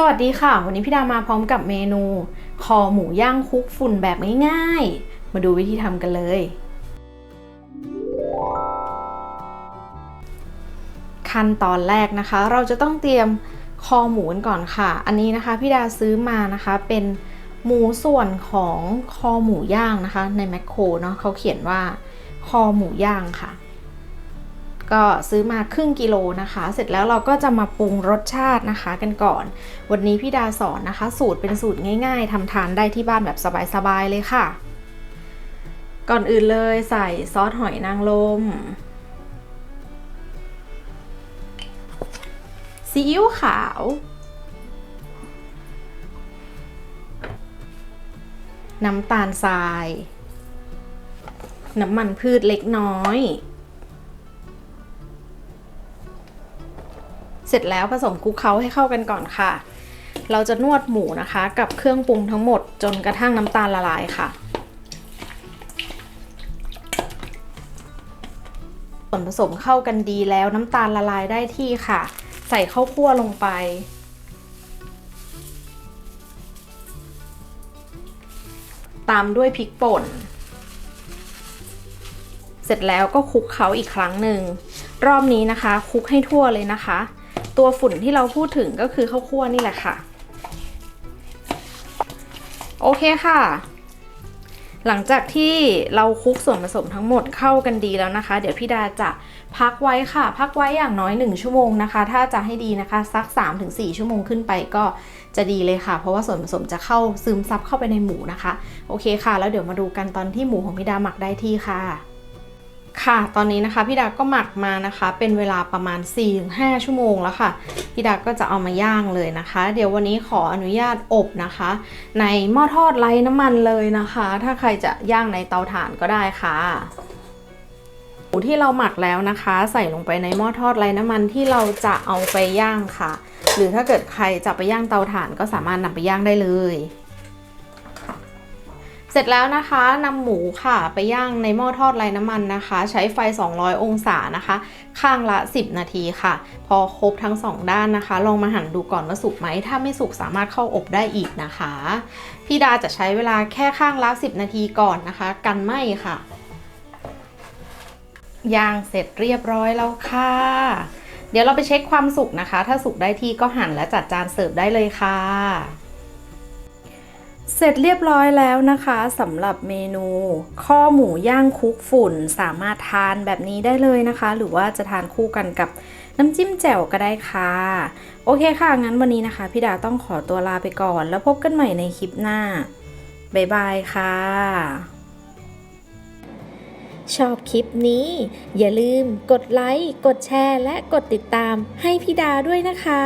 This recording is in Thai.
สวัสดีค่ะ วันนี้พี่ดามาพร้อมกับเมนู คอหมูย่างคลุกฝุ่นแบบง่ายๆ มาดูวิธีทำกันเลย ขั้นตอนแรกนะคะ เราจะต้องเตรียมคอหมูกันก่อนค่ะ อันนี้นะคะพี่ดาซื้อมานะคะเป็นหมูส่วนของคอหมูย่างนะคะ ในแมคโครเนาะเขาเขียนว่าคอหมูย่างค่ะ ก็ซื้อมาครึ่งกิโลนะคะ เสร็จแล้วเราก็จะมาปรุงรสชาตินะคะกันก่อน วันนี้พี่ดาสอนนะคะ สูตรเป็นสูตรง่ายๆทำทานได้ที่บ้านแบบสบายๆเลยค่ะ ก่อนอื่นเลยใส่ซอสหอยนางรมซีอิ๊วขาว น้ำตาลทราย น้ำมันพืชเล็กน้อย เสร็จแล้วผสมคลุกเคล้าให้เข้ากันก่อนค่ะ เราจะนวดหมูนะคะ กับเครื่องปรุงทั้งหมดจนกระทั่งน้ำตาลละลายค่ะ ส่วนผสมเข้ากันดีแล้วน้ำตาลละลายได้ที่ค่ะ ใส่ข้าวคั่วลงไปตามด้วยพริกป่น เสร็จแล้วก็คลุกเคล้าอีกครั้งหนึ่ง รอบนี้นะคะคลุกให้ทั่วเลยนะคะ ตัวฝุ่นที่เราพูดถึงก็คือข้าวคั่วนี่แหละค่ะ โอเคค่ะ หลังจากที่เราคลุกส่วนผสมทั้งหมดเข้ากันดีแล้วนะคะ เดี๋ยวพี่ดาจะพักไว้ค่ะ พักไว้อย่างน้อย 1 ชั่วโมงนะคะ ถ้าจะให้ดีนะคะสัก 3-4 ชั่วโมงขึ้นไปก็จะดีเลยค่ะ เพราะว่าส่วนผสมจะเข้าซึมซับเข้าไปในหมูนะคะ โอเคค่ะ แล้วเดี๋ยวมาดูกันตอนที่หมูของพี่ดาหมักได้ที่ค่ะ ค่ะตอนนี้นะคะพี่ดาก็หมักมานะคะ เป็นเวลาประมาณ 4-5 ชั่วโมงแล้วค่ะพี่ดาก็จะเอามาย่างเลยนะคะ เดี๋ยววันนี้ขออนุญาตอบนะคะ ในหม้อทอดไร้น้ำมันเลยนะคะ ถ้าใครจะย่างในเตาถ่านก็ได้ค่ะหมูที่เราหมักแล้วนะคะ ใส่ลงไปในหม้อทอดไร้น้ำมันที่เราจะเอาไปย่างค่ะ หรือถ้าเกิดใครจะไปย่างเตาถ่านก็สามารถนำไปย่างได้เลย เสร็จแล้วนะคะนำหมูค่ะไปย่างในหม้อทอดไร้น้ำมันนะคะ ใช้ไฟ 200 องศานะคะ ข้างละ 10 นาทีค่ะ พอครบทั้ง 2 ด้านนะคะ ลองมาหั่นดูก่อนว่าสุกไหม ถ้าไม่สุกสามารถเข้าอบได้อีกนะคะ พี่ดาจะใช้เวลาแค่ข้างละ 10 นาทีก่อนนะคะ กันไหมค่ะ ย่างเสร็จเรียบร้อยแล้วค่ะ เดี๋ยวเราไปเช็คความสุกนะคะ ถ้าสุกได้ที่ก็หั่นและจัดจานเสิร์ฟได้เลยค่ะ เสร็จเรียบร้อยแล้วนะคะสำหรับเมนู ข้อหมูย่างคุกฝุ่นสามารถทานแบบนี้ได้เลยนะคะ หรือว่าจะทานคู่กันกับน้ำจิ้มแจ่วก็ได้ค่ะ โอเคค่ะ งั้นวันนี้นะคะพี่ดาต้องขอตัวลาไปก่อน แล้วพบกันใหม่ในคลิปหน้า บ๊ายบายค่ะ ชอบคลิปนี้ อย่าลืมกดไลค์ กดแชร์ และกดติดตามให้พี่ดาด้วยนะคะ